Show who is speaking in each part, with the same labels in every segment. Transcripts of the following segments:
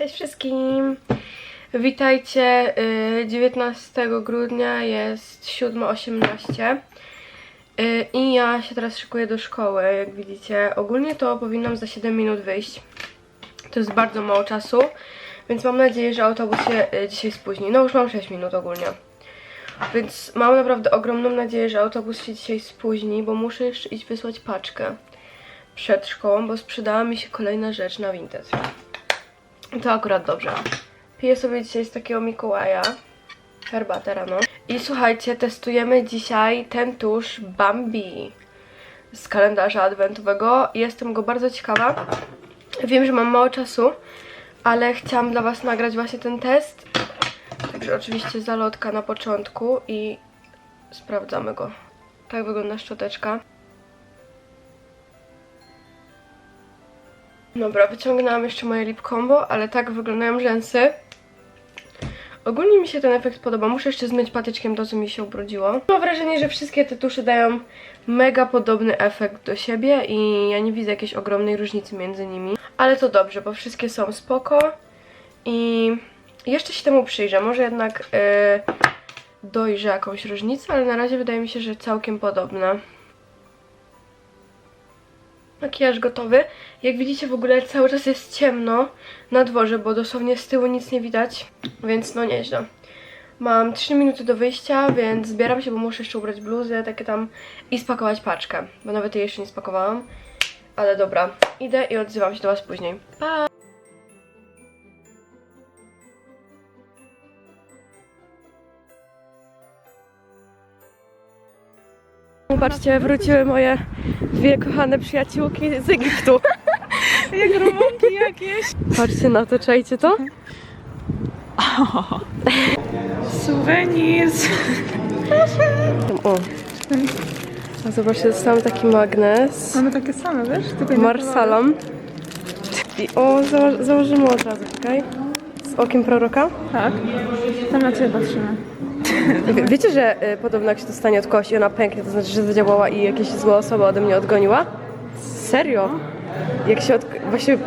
Speaker 1: Cześć wszystkim! Witajcie. y, 19 grudnia jest 7.18 y, i ja się teraz szykuję do szkoły, jak widzicie. Ogólnie to powinnam za 7 minut wyjść. To jest bardzo mało czasu, więc mam nadzieję, że autobus się y, dzisiaj spóźni. No już mam 6 minut ogólnie. Więc mam naprawdę ogromną nadzieję, że autobus się dzisiaj spóźni, bo muszę jeszcze iść wysłać paczkę przed szkołą, bo sprzedała mi się kolejna rzecz na Vinted. To akurat dobrze. Piję sobie dzisiaj z takiego Mikołaja herbatę rano. I słuchajcie, testujemy dzisiaj ten tusz Bambi z kalendarza adwentowego. Jestem go bardzo ciekawa. Wiem, że mam mało czasu, ale chciałam dla Was nagrać właśnie ten test. Także oczywiście zalotka na początku i sprawdzamy go. Tak wygląda szczoteczka. Dobra, wyciągnęłam jeszcze moje lip combo, ale tak wyglądają rzęsy. Ogólnie mi się ten efekt podoba. Muszę jeszcze zmyć patyczkiem to, co mi się ubrudziło. Mam wrażenie, że wszystkie te tusze dają mega podobny efekt do siebie i ja nie widzę jakiejś ogromnej różnicy między nimi. Ale to dobrze, bo wszystkie są spoko i jeszcze się temu przyjrzę. Może jednak yy, dojrzę jakąś różnicę, ale na razie wydaje mi się, że całkiem podobne. Makijaż gotowy. Jak widzicie w ogóle cały czas jest ciemno na dworze, bo dosłownie z tyłu nic nie widać, więc no nieźle. Mam 3 minuty do wyjścia, więc zbieram się, bo muszę jeszcze ubrać bluzę, takie tam i spakować paczkę, bo nawet jej jeszcze nie spakowałam. Ale dobra, idę i odzywam się do Was później. Pa! Zobaczcie, wróciły moje dwie kochane przyjaciółki z Egiptu.
Speaker 2: Jak romanki jakieś.
Speaker 1: Patrzcie na to, czajcie to?
Speaker 2: Suwenir.
Speaker 1: O. A zobaczcie, dostałam taki magnes.
Speaker 2: Mamy takie same, wiesz? Inne
Speaker 1: Marsalom. I o, zało założymy od razu? Z okiem proroka.
Speaker 2: Tak. Tam na ciebie patrzymy.
Speaker 1: Wie- Wiecie, że y, podobno jak się dostanie od kogoś i ona pęknie, to znaczy, że zadziałała i jakieś zła osoba ode mnie odgoniła? Serio? Jak się od... Właśnie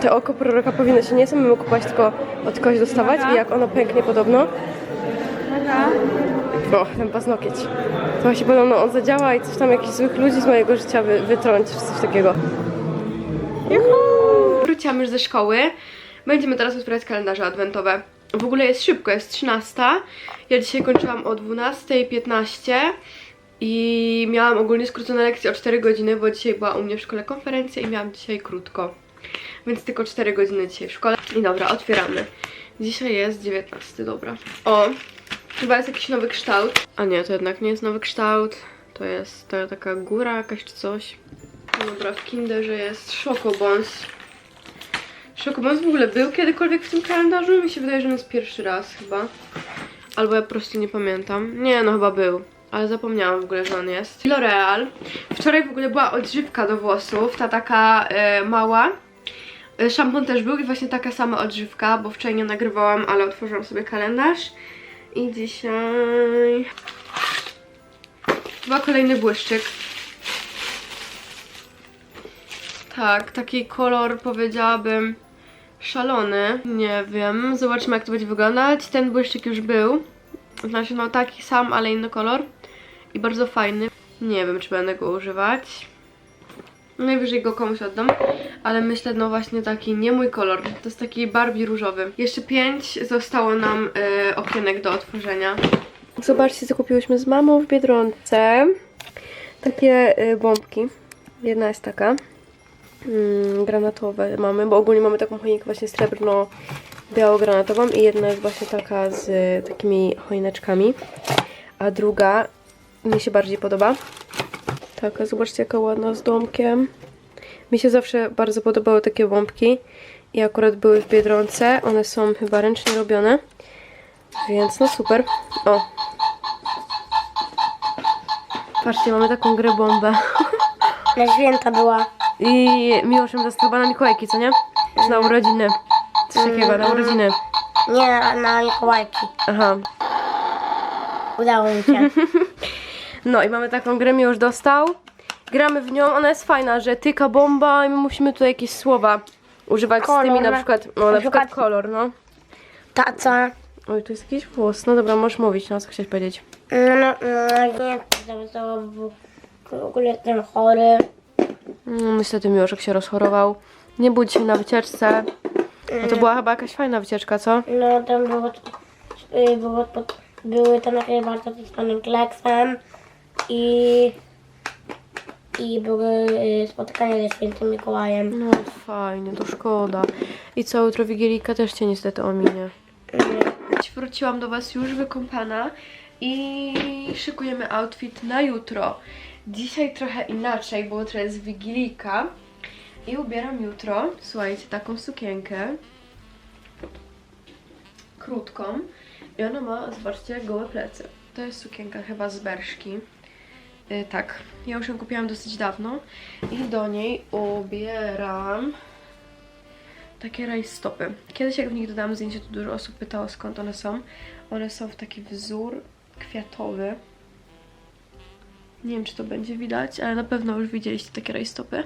Speaker 1: te oko proroka powinno się nie samemu kupować, tylko od kogoś dostawać i jak ono pęknie podobno,
Speaker 2: Dobra.
Speaker 1: O, ten paznokieć. To właśnie podobno on zadziała i coś tam jakichś złych ludzi z mojego życia wy, wytrąci, czy coś takiego. Wróciłam już ze szkoły. Będziemy teraz otwierać kalendarze adwentowe. W ogóle jest szybko, jest 13. Ja dzisiaj kończyłam o 12.15 i miałam ogólnie skrócone lekcje o 4 godziny, bo dzisiaj była u mnie w szkole konferencja i miałam dzisiaj krótko. Więc tylko 4 godziny dzisiaj w szkole. I dobra, otwieramy. Dzisiaj jest 19, dobra. O, Chyba jest jakiś nowy kształt. A nie, to jednak nie jest nowy kształt. To jest to taka góra jakaś czy coś. Dobra, w Kinderze jest Szokobons. Szokobons w ogóle był kiedykolwiek w tym kalendarzu? Mi się wydaje, że jest pierwszy raz chyba. Albo ja po prostu nie pamiętam. Nie, no chyba był. Ale zapomniałam w ogóle, że on jest. L'Oreal. Wczoraj w ogóle była odżywka do włosów, ta taka e, mała. E, Szampon też był i właśnie taka sama odżywka, bo wczoraj nie nagrywałam, ale otworzyłam sobie kalendarz. I dzisiaj... Chyba kolejny błyszczyk. Tak, taki kolor powiedziałabym szalony. Nie wiem, zobaczymy jak to będzie wyglądać. Ten błyszczyk już był. Znaczy no taki sam, ale inny kolor. I bardzo fajny. Nie wiem czy będę go używać. Najwyżej go komuś oddam, ale myślę, no właśnie taki nie mój kolor. To jest taki Barbie różowy. Jeszcze pięć zostało nam y, okienek do otworzenia. Zobaczcie, co kupiłyśmy z mamą w Biedronce. Takie y, bombki. Jedna jest taka. Mm, granatowe mamy, bo ogólnie mamy taką choinkę właśnie srebrno-biało-granatową i jedna jest właśnie taka z takimi choineczkami. A druga mi się bardziej podoba. Taka, zobaczcie jaka ładna z domkiem. Mi się zawsze bardzo podobały takie bombki i akurat były w Biedronce. One są chyba ręcznie robione, więc no super. O! Patrzcie, mamy taką grę bombę.
Speaker 3: Na święta była.
Speaker 1: I Miłoszem to jest chyba na Mikołajki, co nie? Czy na urodziny? Coś takiego, na urodziny.
Speaker 3: Nie na, na Mikołajki.
Speaker 1: Aha.
Speaker 3: Udało mi się.
Speaker 1: No i mamy taką grę, już dostał. Gramy w nią, ona jest fajna, że tyka bomba i my musimy tutaj jakieś słowa używać z
Speaker 3: Kolor
Speaker 1: tymi na
Speaker 3: na-
Speaker 1: przykład, no
Speaker 3: na
Speaker 1: na przykład
Speaker 3: przykład-
Speaker 1: kolor, no.
Speaker 3: Taca.
Speaker 1: Oj, tu jest jakiś włos. No dobra, możesz mówić, no co chciałeś powiedzieć.
Speaker 3: No, no, no nie to bo w ogóle jestem chory.
Speaker 1: No, niestety Miłoszek się rozchorował. Nie był dzisiaj na wycieczce. A to była chyba jakaś fajna wycieczka, co?
Speaker 3: No tam było, y, było były tam jakieś bardzo z panem Kleksem i i były y, spotkania ze świętym Mikołajem.
Speaker 1: No fajnie, to szkoda. I co, jutro Wigilika też cię niestety ominie. Wróciłam do Was już wykąpana i szykujemy outfit na jutro. Dzisiaj trochę inaczej, bo jutro jest Wigilika i ubieram jutro, słuchajcie, taką sukienkę krótką i ona ma, zobaczcie, gołe plecy. To jest sukienka chyba z Berszki. Y, tak, ja już ją kupiłam dosyć dawno i do niej ubieram takie rajstopy. Kiedyś jak w nich dodałam zdjęcie, to dużo osób pytało skąd one są. One są w taki wzór kwiatowy. Nie wiem, czy to będzie widać, ale na pewno już widzieliście takie rajstopy.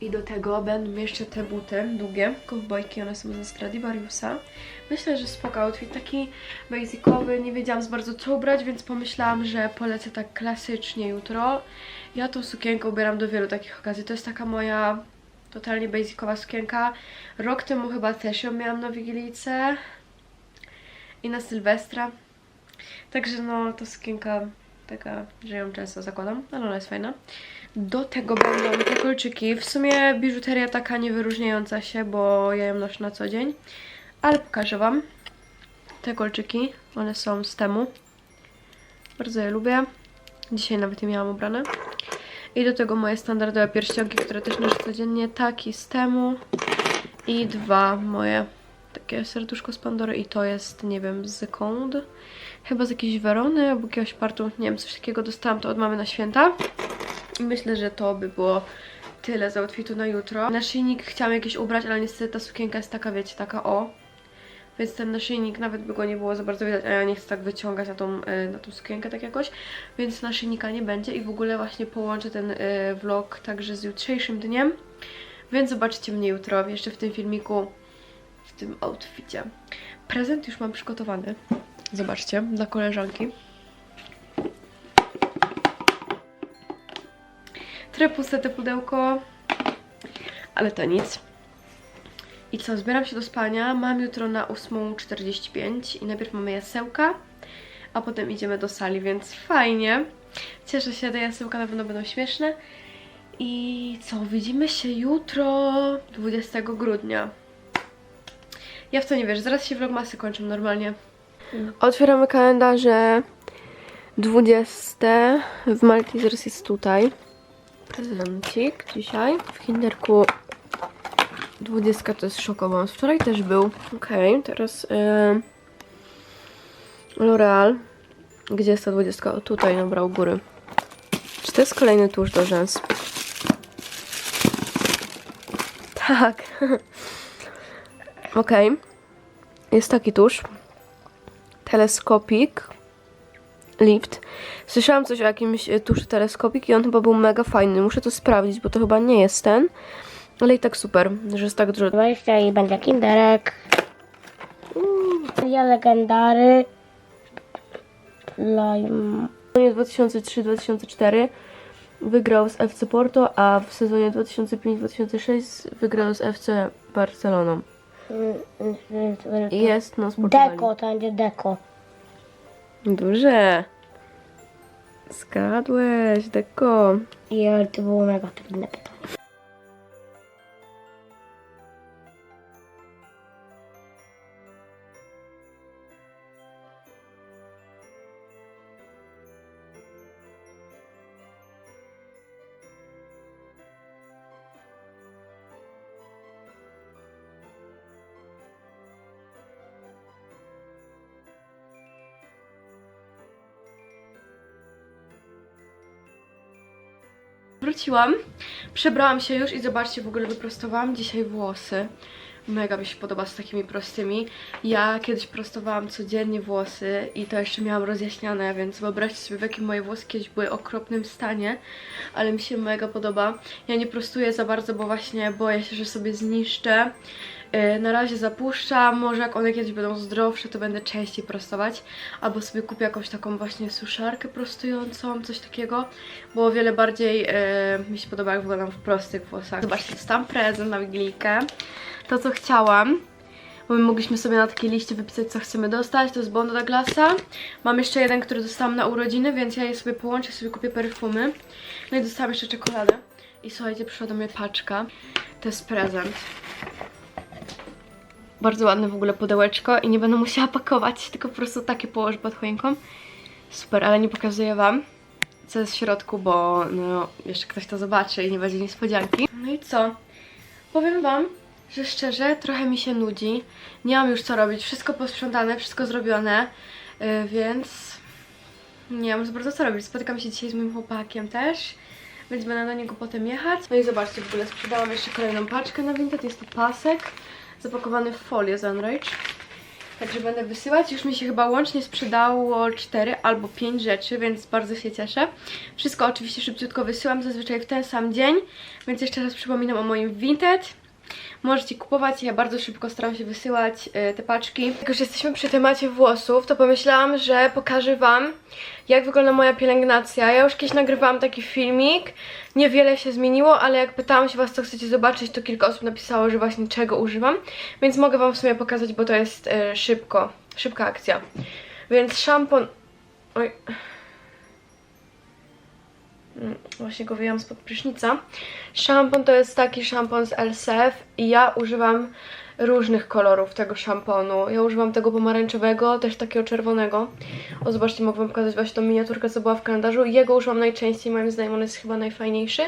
Speaker 1: I do tego będą jeszcze te buty długie, kowbojki, one są ze Stradivariusa. Myślę, że spoko outfit, taki basicowy, nie wiedziałam za bardzo co ubrać, więc pomyślałam, że polecę tak klasycznie jutro. Ja tą sukienkę ubieram do wielu takich okazji, to jest taka moja totalnie basicowa sukienka. Rok temu chyba też ją miałam na Wigilijce i na Sylwestra. Także no, to sukienka taka, że ją często zakładam, ale ona jest fajna. Do tego będą te kolczyki. W sumie biżuteria taka niewyróżniająca się, bo ja ją noszę na co dzień. Ale pokażę Wam te kolczyki. One są z temu. Bardzo je lubię. Dzisiaj nawet je miałam ubrane. I do tego moje standardowe pierścionki, które też noszę codziennie. Taki z temu. I dwa moje takie serduszko z Pandory i to jest, nie wiem, z Conde. Chyba z jakiejś Werony albo jakiegoś partu, nie wiem, coś takiego dostałam to od mamy na święta. I myślę, że to by było tyle z outfitu na jutro. Naszyjnik chciałam jakieś ubrać, ale niestety ta sukienka jest taka, wiecie, taka o. Więc ten naszyjnik nawet by go nie było za bardzo widać, a ja nie chcę tak wyciągać na tą, y, na tą sukienkę tak jakoś. Więc naszyjnika nie będzie i w ogóle właśnie połączę ten y, vlog także z jutrzejszym dniem. Więc zobaczycie mnie jutro, jeszcze w tym filmiku, tym outficie. Prezent już mam przygotowany. Zobaczcie, dla koleżanki. Trochę puste te pudełko, ale to nic. I co, zbieram się do spania. Mam jutro na 8.45 i najpierw mamy jasełka, a potem idziemy do sali, więc fajnie. Cieszę się, te jasełka na pewno będą śmieszne. I co, widzimy się jutro 20 grudnia. Ja w to nie wierzę, zaraz się vlogmasy kończą normalnie. Otwieramy kalendarze 20 w Maltesers jest tutaj. Prezencik dzisiaj. W Kinderku 20 to jest szokowo. Wczoraj też był. Okej, teraz yy, L'Oreal. Gdzie jest ta 20? O, tutaj nabrał góry. Czy to jest kolejny tusz do rzęs? Tak. Okej. Jest taki tusz. Teleskopik. Lift. Słyszałam coś o jakimś e, tuszu teleskopik i on chyba był mega fajny. Muszę to sprawdzić, bo to chyba nie jest ten. Ale i tak super, że jest tak dużo.
Speaker 3: 20 i będzie kinderek. Ja legendary. Lime.
Speaker 1: W sezonie 2003-2004 wygrał z FC Porto, a w sezonie 2005-2006 wygrał z FC Barceloną. I jest no z Portugalii.
Speaker 3: Deko, to będzie deko.
Speaker 1: Duże. Zgadłeś, deko.
Speaker 3: I ale to było mega trudne pytanie.
Speaker 1: Wróciłam, przebrałam się już i zobaczcie, w ogóle wyprostowałam dzisiaj włosy. Mega mi się podoba z takimi prostymi. Ja kiedyś prostowałam codziennie włosy i to jeszcze miałam rozjaśniane, więc wyobraźcie sobie, w jakim moje włosy kiedyś były okropnym stanie, ale mi się mega podoba. Ja nie prostuję za bardzo, bo właśnie boję się, że sobie zniszczę. Yy, Na razie zapuszczam, może jak one kiedyś będą zdrowsze, to będę częściej prostować, albo sobie kupię jakąś taką właśnie suszarkę prostującą, coś takiego, bo o wiele bardziej yy, mi się podoba, jak wyglądam w prostych włosach. Zobaczcie, tam prezent na Wigilijkę. To, co chciałam, bo my mogliśmy sobie na takiej liście wypisać, co chcemy dostać, to jest Bondo Douglasa. Mam jeszcze jeden, który dostałam na urodziny, więc ja je sobie połączę, sobie kupię perfumy. No i dostałam jeszcze czekoladę. I słuchajcie, przyszła do mnie paczka. To jest prezent. Bardzo ładne w ogóle pudełeczko i nie będę musiała pakować, tylko po prostu takie położę pod choinką. Super, ale nie pokazuję Wam, co jest w środku, bo no, jeszcze ktoś to zobaczy i nie będzie niespodzianki. No i co? Powiem Wam, że szczerze trochę mi się nudzi. Nie mam już co robić, wszystko posprzątane, wszystko zrobione, yy, więc nie mam za bardzo co robić. Spotykam się dzisiaj z moim chłopakiem też, więc będę do niego potem jechać. No i zobaczcie, w ogóle sprzedałam jeszcze kolejną paczkę na Vinted. Jest to pasek zapakowany w folię z Enrage. Także będę wysyłać. Już mi się chyba łącznie sprzedało 4 albo 5 rzeczy, więc bardzo się cieszę. Wszystko oczywiście szybciutko wysyłam, zazwyczaj w ten sam dzień. Więc jeszcze raz przypominam o moim Vinted. Możecie kupować, ja bardzo szybko staram się wysyłać y, te paczki. Jak już jesteśmy przy temacie włosów, to pomyślałam, że pokażę Wam, jak wygląda moja pielęgnacja. Ja już kiedyś nagrywałam taki filmik, niewiele się zmieniło, ale jak pytałam się Was, co chcecie zobaczyć, to kilka osób napisało, że właśnie czego używam, więc mogę Wam w sumie pokazać, bo to jest y, szybko, szybka akcja. Więc szampon... Oj... Mm, Właśnie go wyjęłam spod prysznica. Szampon to jest taki szampon z LSF i ja używam różnych kolorów tego szamponu. Ja używam tego pomarańczowego, też takiego czerwonego. O, zobaczcie, mogę wam pokazać właśnie tą miniaturkę, co była w kalendarzu. Jego używam najczęściej, moim zdaniem on jest chyba najfajniejszy,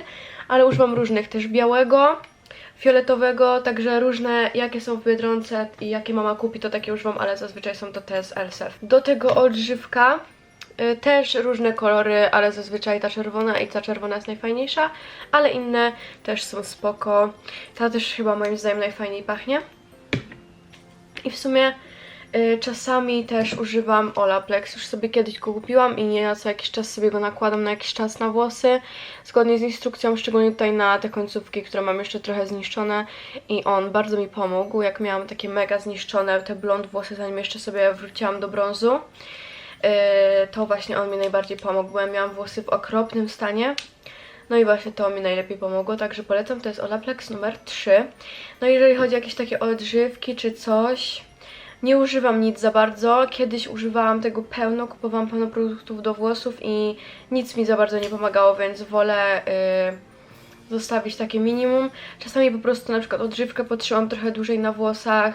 Speaker 1: ale używam różnych, też białego, fioletowego, także różne, jakie są w Biedronce i jakie mama kupi, to takie używam, ale zazwyczaj są to te z LSF. Do tego odżywka, też różne kolory, ale zazwyczaj ta czerwona i ta czerwona jest najfajniejsza, ale inne też są spoko. Ta też chyba moim zdaniem najfajniej pachnie. I w sumie y, czasami też używam Olaplex. Już sobie kiedyś go kupiłam i nie na co jakiś czas sobie go nakładam na jakiś czas na włosy. Zgodnie z instrukcją, szczególnie tutaj na te końcówki, które mam jeszcze trochę zniszczone. I on bardzo mi pomógł, jak miałam takie mega zniszczone te blond włosy, zanim jeszcze sobie wróciłam do brązu. Y, to właśnie on mi najbardziej pomógł, bo ja miałam włosy w okropnym stanie. No i właśnie to mi najlepiej pomogło, także polecam, to jest Olaplex numer 3. No jeżeli chodzi o jakieś takie odżywki czy coś, nie używam nic za bardzo. Kiedyś używałam tego pełno, kupowałam pełno produktów do włosów i nic mi za bardzo nie pomagało, więc wolę y, zostawić takie minimum. Czasami po prostu na przykład odżywkę potrzymam trochę dłużej na włosach,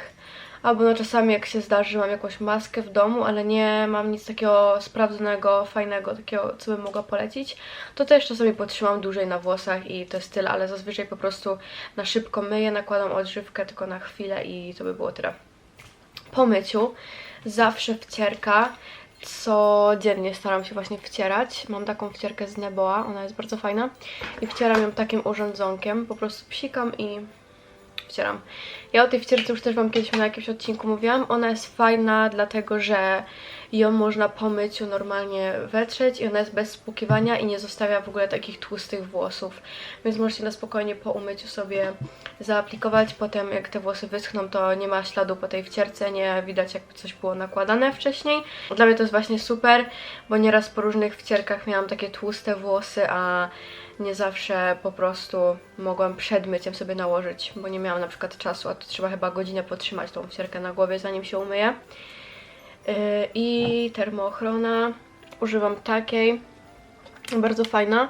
Speaker 1: albo no czasami jak się zdarzy mam jakąś maskę w domu, ale nie mam nic takiego sprawdzonego, fajnego, takiego co bym mogła polecić, to też czasami potrzymam dłużej na włosach i to jest tyle, ale zazwyczaj po prostu na szybko myję, nakładam odżywkę tylko na chwilę i to by było tyle. Po myciu zawsze wcierka, codziennie staram się właśnie wcierać. Mam taką wcierkę z Neboa, ona jest bardzo fajna i wcieram ją takim urządzonkiem, po prostu psikam i wcieram. Ja o tej wcierce już też Wam kiedyś na jakimś odcinku mówiłam. Ona jest fajna, dlatego że ją można po myciu normalnie wetrzeć i ona jest bez spłukiwania i nie zostawia w ogóle takich tłustych włosów. Więc możecie na spokojnie po umyciu sobie zaaplikować. Potem jak te włosy wyschną, to nie ma śladu po tej wcierce, nie widać jakby coś było nakładane wcześniej. Dla mnie to jest właśnie super, bo nieraz po różnych wcierkach miałam takie tłuste włosy, a nie zawsze po prostu mogłam przed myciem sobie nałożyć, bo nie miałam na przykład czasu, a to trzeba chyba godzinę potrzymać tą wcierkę na głowie, zanim się umyje. Yy, I termoochrona, używam takiej, bardzo fajna.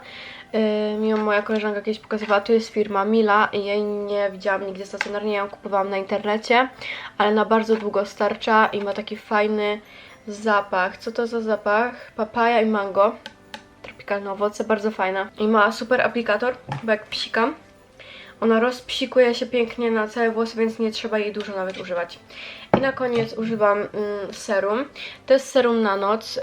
Speaker 1: Yy, moja koleżanka kiedyś pokazywała, tu jest firma Mila i jej nie widziałam nigdzie stacjonarnie, ja ją kupowałam na internecie, ale na bardzo długo starcza i ma taki fajny zapach. Co to za zapach? Papaja i mango tropikalne owoce, bardzo fajna. I ma super aplikator, bo jak psikam, ona rozpsikuje się pięknie na całe włosy, więc nie trzeba jej dużo nawet używać. I na koniec używam mm, serum. To jest serum na noc yy,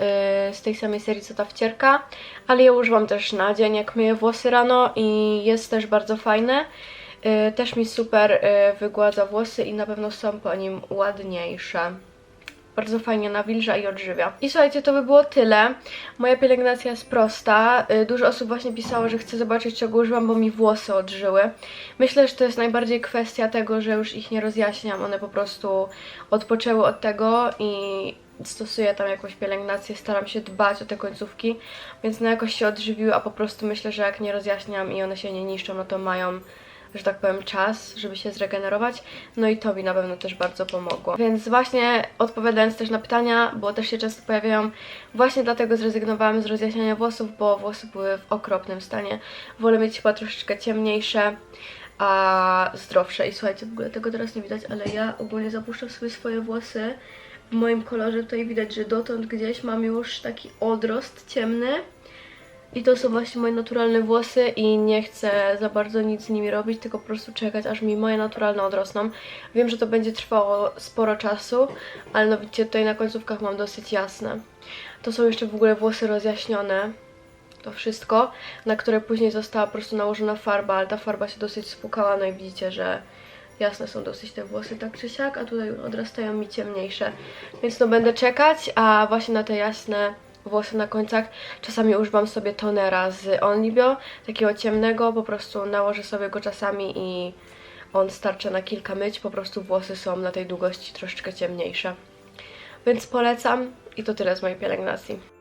Speaker 1: z tej samej serii co ta wcierka, ale ja używam też na dzień, jak myję włosy rano i jest też bardzo fajne. Y, Też mi super y, wygładza włosy i na pewno są po nim ładniejsze. Bardzo fajnie nawilża i odżywia. I słuchajcie, to by było tyle. Moja pielęgnacja jest prosta. Y, Dużo osób właśnie pisało, że chce zobaczyć czego używam, bo mi włosy odżyły. Myślę, że to jest najbardziej kwestia tego, że już ich nie rozjaśniam. One po prostu odpoczęły od tego i stosuję tam jakąś pielęgnację, staram się dbać o te końcówki, więc no jakoś się odżywiły, a po prostu myślę, że jak nie rozjaśniam i one się nie niszczą, no to mają że tak powiem, czas, żeby się zregenerować. No i to mi na pewno też bardzo pomogło. Więc właśnie odpowiadając też na pytania, bo też się często pojawiają, właśnie dlatego zrezygnowałam z rozjaśniania włosów, bo włosy były w okropnym stanie. Wolę mieć chyba troszeczkę ciemniejsze, a zdrowsze. I słuchajcie, w ogóle tego teraz nie widać, ale ja ogólnie zapuszczam sobie swoje włosy w moim kolorze. Tutaj widać, że dotąd gdzieś mam już taki odrost ciemny. I to są właśnie moje naturalne włosy i nie chcę za bardzo nic z nimi robić, tylko po prostu czekać, aż mi moje naturalne odrosną. Wiem, że to będzie trwało sporo czasu, ale no widzicie, tutaj na końcówkach mam dosyć jasne. To są jeszcze w ogóle włosy rozjaśnione. To wszystko, na które później została po prostu nałożona farba, ale ta farba się dosyć spłukała, no i widzicie, że jasne są dosyć te włosy tak czy siak, a tutaj odrastają mi ciemniejsze. Więc no będę czekać, a właśnie na te jasne włosy na końcach czasami używam sobie tonera z Onlibio, takiego ciemnego, po prostu nałożę sobie go czasami i on starcza na kilka myć, po prostu włosy są na tej długości troszeczkę ciemniejsze. Więc polecam i to tyle z mojej pielęgnacji.